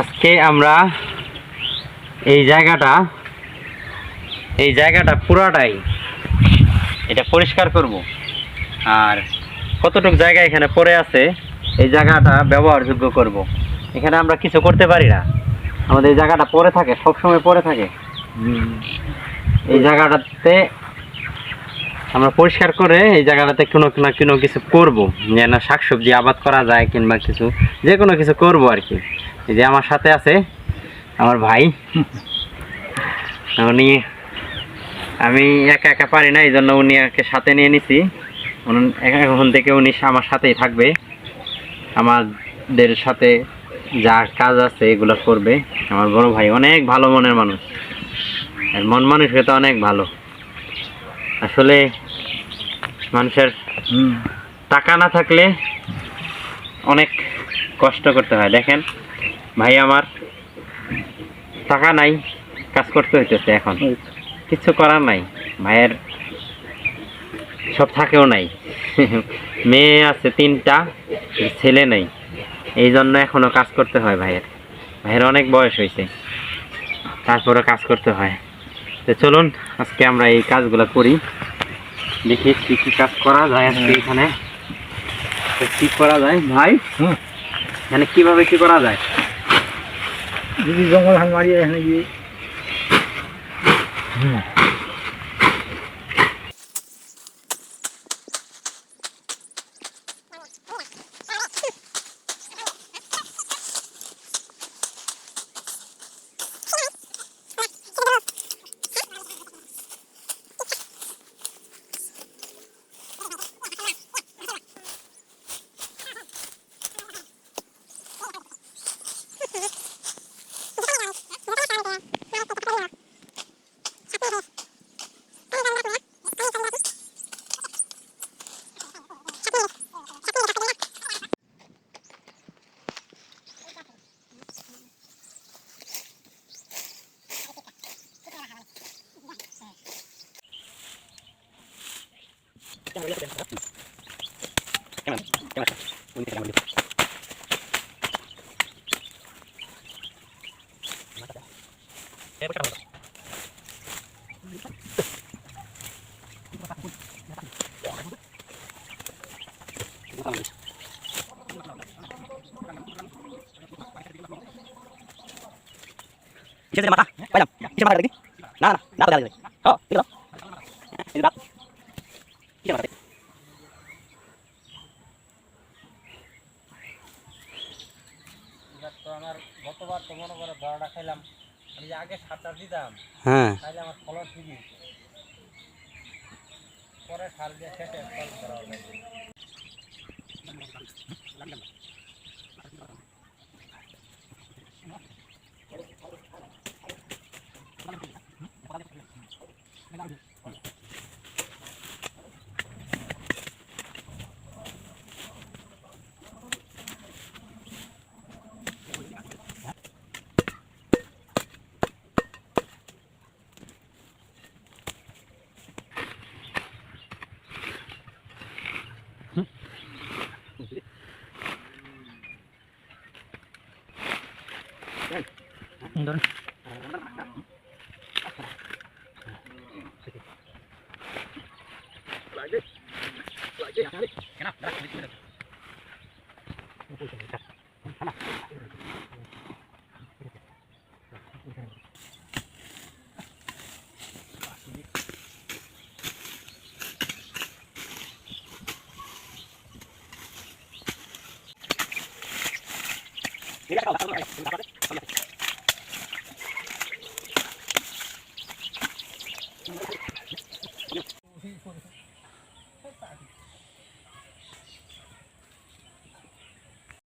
আজকে আমরা এই জায়গাটা এই জায়গাটা পুরাটাই এটা পরিষ্কার করব। আর কতটুক জায়গা এখানে পড়ে আছে এই জায়গাটা ব্যবহারযোগ্য করব। এখানে আমরা কিছু করতে পারি না। আমাদের এই জায়গাটা পরে থাকে সব সময় পড়ে থাকে। এই জায়গাটাতে আমরা পরিষ্কার করে এই জায়গাটাতে কোনো না কোনো কিছু করব। যেন শাকসবজি আবাদ করা যায় কিংবা কিছু, যে কোনো কিছু করব আর কি এই যে আমার সাথে আছে আমার ভাই। উনি, আমি একা একা পারি না এই জন্য উনি সাথে নিয়ে নিছি। এখন থেকে উনি আমার সাথেই থাকবে। আমাদের সাথে যা কাজ আছে এগুলো করবে। আমার বড় ভাই অনেক ভালো মনের মানুষ। আর মন মানসিকতা অনেক ভালো। আসলে মানুষের টাকা না থাকলে অনেক কষ্ট করতে হয়। দেখেন ভাই আমার টাকা নাই কাজ করতে হইতেছে এখন। কিছু করার নাই। ভাইয়ের সব থাকেও নাই। মেয়ে আছে তিনটা ছেলে নেই। এই জন্য এখনও কাজ করতে হয় ভাইয়ের। ভাইয়ের অনেক বয়স হয়েছে। তারপরে কাজ করতে হয়। তো চলুন আজকে আমরা এই কাজগুলো করি। দেখি কি কি কাজ করা যায় আজকে এখানে। কি করা যায়? ভাই? হুম। এখানে কীভাবে কি করা যায়? যদি জঙ্গল মারিয়ে এখানে গিয়ে কিসের মাথা পাইলাম কিসের মাথা দেখি না না না দাঁড়িয়ে ও দেখো এই দাঁত কিসের মাথা তো আমার গতবার তো মনে করে ধরাটা খাইলাম আমি আগে সারটা দিতাম হ্যাঁ। তাহলে আমার ফলন ঠিকই পরে সার দিয়ে শেষে ফল হবে Doon. Lagi. Lagi. Kenapa? Kenapa? Kenapa? Tidak kalau tak tahu,